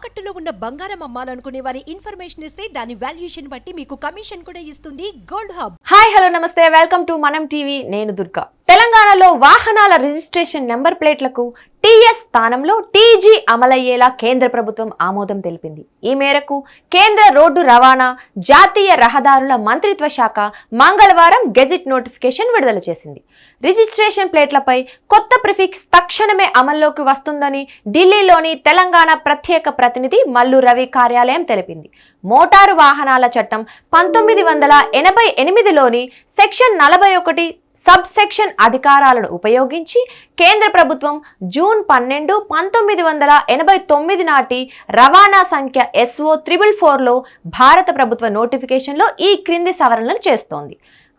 తాకట్టులో ఉన్న బంగారం అమ్మాలనుకునే వారి ఇన్ఫర్మేషన్ ఇస్తే దాని వాల్యుయేషన్ బట్టి మీకు కమిషన్ కూడా ఇస్తుంది గోల్డ్ హబ్. హాయ్ హలో నమస్తే. వెల్కమ్ టు మనం టీవీ నేను దుర్గా. తెలంగాణలో వాహనాల రిజిస్ట్రేషన్ నెంబర్ ప్లేట్లకు టీఎస్ స్థానంలో టీజీ అమలయ్యేలా కేంద్ర ప్రభుత్వం ఆమోదం తెలిపింది. ఈ మేరకు కేంద్ర రోడ్డు రవాణా జాతీయ రహదారుల మంత్రిత్వ శాఖ మంగళవారం గెజిట్ నోటిఫికేషన్ విడుదల చేసింది. రిజిస్ట్రేషన్ ప్లేట్లపై కొత్త ప్రిఫిక్స్ తక్షణమే అమల్లోకి వస్తుందని ఢిల్లీలోని తెలంగాణ ప్రత్యేక ప్రతినిధి మల్లు రవి కార్యాలయం తెలిపింది. మోటారు వాహనాల చట్టం పంతొమ్మిది వందల ఎనభై ఎనిమిదిలోని సెక్షన్ నలభై ఒకటి సబ్ సెక్షన్ అధికారాలను ఉపయోగించి కేంద్ర ప్రభుత్వం జూన్ పన్నెండు పంతొమ్మిది వందల ఎనభై తొమ్మిది నాటి రవాణా సంఖ్య ఎస్ఓ త్రిబుల్ ఫోర్లో భారత ప్రభుత్వ నోటిఫికేషన్లో ఈ క్రింది సవరణలు చేస్తోంది.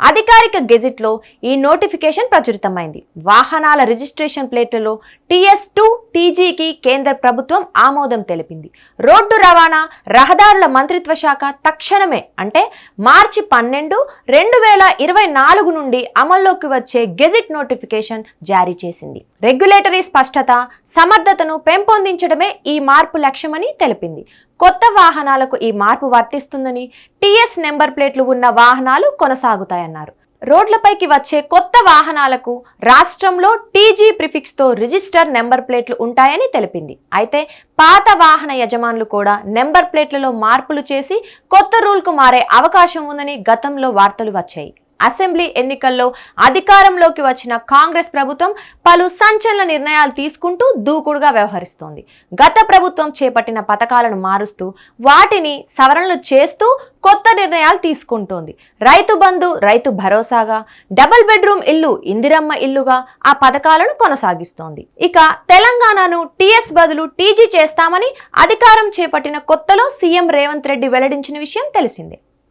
అధికారిక గెజిట్లో ఈ నోటిఫికేషన్ ప్రచురితమైంది. వాహనాల రిజిస్ట్రేషన్ ప్లేట్లలో టీఎస్ టూ టీజీకి కేంద్ర ప్రభుత్వం ఆమోదం తెలిపింది. రోడ్డు రవాణా రహదారుల మంత్రిత్వ శాఖ తక్షణమే అంటే మార్చి పన్నెండు రెండు వేల ఇరవై నాలుగు నుండి అమల్లోకి వచ్చే గెజిట్ నోటిఫికేషన్ జారీ చేసింది. రెగ్యులేటరీ స్పష్టత సమర్థతను పెంపొందించడమే ఈ మార్పు లక్ష్యమని తెలిపింది. కొత్త వాహనాలకు ఈ మార్పు వర్తిస్తుందని టీఎస్ నెంబర్ ప్లేట్లు ఉన్న వాహనాలు కొనసాగుతాయన్నారు. రోడ్లపైకి వచ్చే కొత్త వాహనాలకు రాష్ట్రంలో టీజీ ప్రిఫిక్స్తో రిజిస్టర్ నెంబర్ ప్లేట్లు ఉంటాయని తెలిపింది. అయితే పాత వాహన యజమానులు కూడా నెంబర్ ప్లేట్లలో మార్పులు చేసి కొత్త రూల్కు మారే అవకాశం ఉందని గతంలో వార్తలు వచ్చాయి. అసెంబ్లీ ఎన్నికల్లో అధికారంలోకి వచ్చిన కాంగ్రెస్ ప్రభుత్వం పలు సంచలన నిర్ణయాలు తీసుకుంటూ దూకుడుగా వ్యవహరిస్తోంది. గత ప్రభుత్వం చేపట్టిన పథకాలను మారుస్తూ వాటిని సవరణలు చేస్తూ కొత్త నిర్ణయాలు తీసుకుంటోంది. రైతు బంధు రైతు భరోసాగా డబుల్ బెడ్రూమ్ ఇల్లు ఇందిరమ్మ ఇల్లుగా ఆ పథకాలను కొనసాగిస్తోంది. ఇక తెలంగాణను టీఎస్ బదులు టీజీ చేస్తామని అధికారం చేపట్టిన కొత్తలో సీఎం రేవంత్ రెడ్డి వెల్లడించిన విషయం తెలిసిందే.